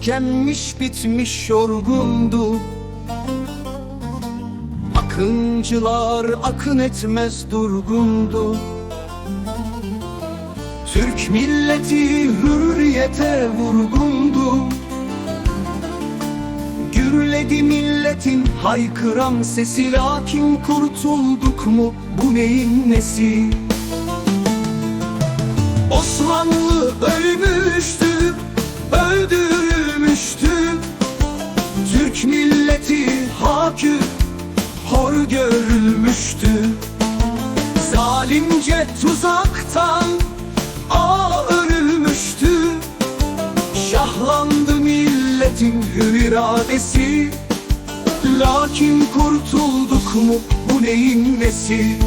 Tükenmiş bitmiş yorgundu. Akıncılar akın etmez durgundu. Türk milleti hürriyete vurgundu. Gürledi milletin haykıran sesi Lakin kurtulduk mu? Bu neyin nesi? Osmanlı ölmüştü, hakü, hor görülmüştü. Zalimce tuzaktan ağ örülmüştü. Şahlandı milletin hür iradesi. Lakin kurtulduk mu bu neyin nesi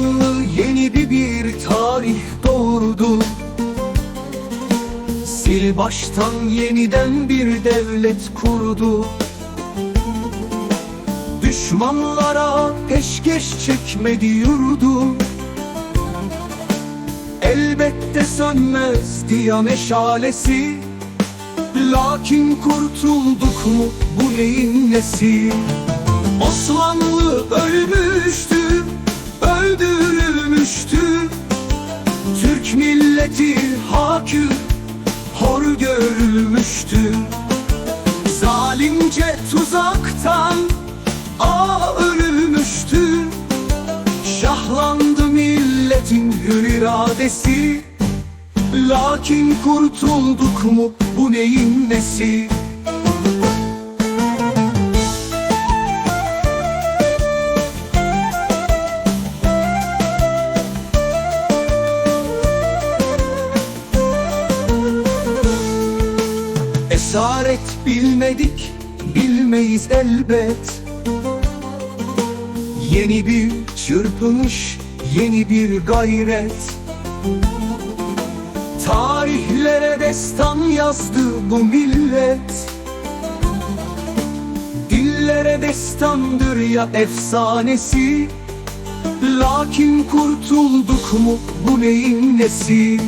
Osmanlı yeni bir, bir tarih doğurdu. Sil baştan yeniden bir devlet kurdu. Düşmanlara peşkeş çekmedi yurdu Elbette sönmezdi ya meşalesi Lakin kurtulduk mu bu neyin nesi? Osmanlı ölmüştü, hakü, hor görülmüştü. Zalimce tuzaktan ağ örülmüştü Şahlandı milletin hür iradesi. Lakin kurtulduk mu bu neyin nesi Esaret bilmedik, bilmeyiz elbet. Yeni bir çırpınış, yeni bir gayret. Tarihlere destan yazdı bu millet. Dillere destandır ya efsanesi. Lakin kurtulduk mu bu neyin nesi